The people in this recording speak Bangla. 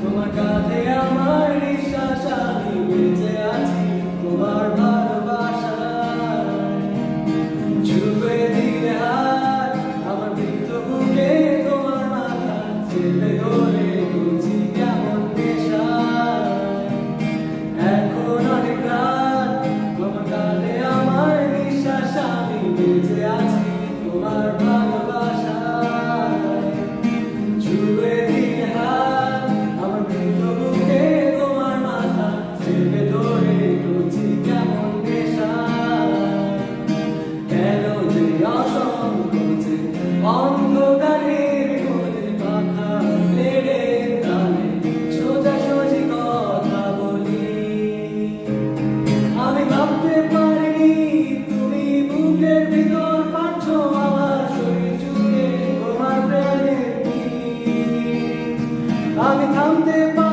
তোমার কাঁধে আমার নিঃশ্বাস দিলে হাত আমার মৃত্যু বুকে মাথা চেপে ধরে বুঝি আমি থামতে পারি